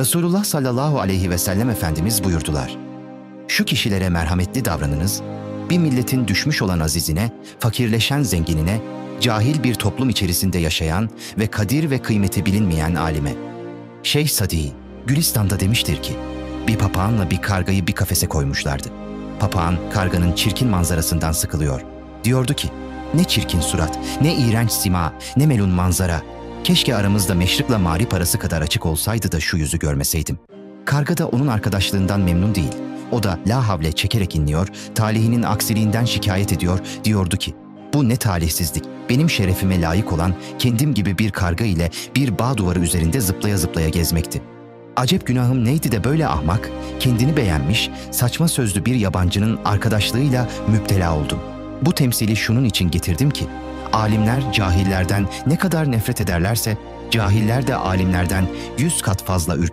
Resulullah sallallahu aleyhi ve sellem Efendimiz buyurdular. Şu kişilere merhametli davranınız, bir milletin düşmüş olan azizine, fakirleşen zenginine, cahil bir toplum içerisinde yaşayan ve kadir ve kıymeti bilinmeyen alime. Şeyh Sadi, Gülistan'da demiştir ki, bir papağanla bir kargayı bir kafese koymuşlardı. Papağan, karganın çirkin manzarasından sıkılıyor. Diyordu ki, ne çirkin surat, ne iğrenç sima, ne melun manzara. Keşke aramızda meşrikla mari parası kadar açık olsaydı da şu yüzü görmeseydim. Karga da onun arkadaşlığından memnun değil. O da la havle çekerek inliyor, talihinin aksiliğinden şikayet ediyor, diyordu ki, bu ne talihsizlik, benim şerefime layık olan kendim gibi bir karga ile bir bağ duvarı üzerinde zıplaya zıplaya gezmekti. Acep günahım neydi de böyle ahmak, kendini beğenmiş, saçma sözlü bir yabancının arkadaşlığıyla müptela oldum. Bu temsili şunun için getirdim ki, alimler cahillerden ne kadar nefret ederlerse, cahiller de alimlerden yüz kat fazla ürker.